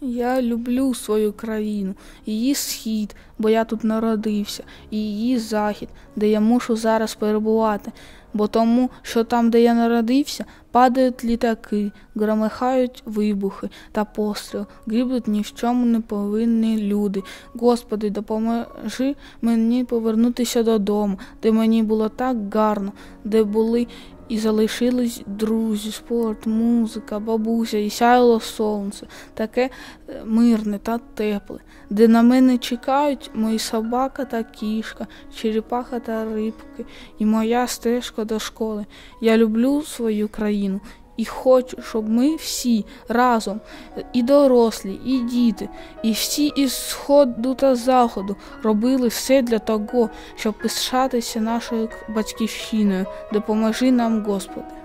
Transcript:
Я люблю свою країну, її схід, бо я тут народився, і її захід, де я мушу зараз перебувати, бо тому, що там, де я народився, падають літаки, громихають вибухи та постріл, гиблють ні в чому не повинні люди. Господи, допоможи мені повернутися додому, де мені було так гарно, де були і залишились друзі, спорт, музика, бабуся, і сяло сонце, таке е, мирне та тепле, де на мене чекають мої собака та кішка, черепаха та рибки, і моя стежка до школи. Я люблю свою країну. І хочу, щоб ми всі разом, і дорослі, і діти, і всі із сходу та заходу робили все для того, щоб пишатися нашою батьківщиною. Допоможи нам, Господи.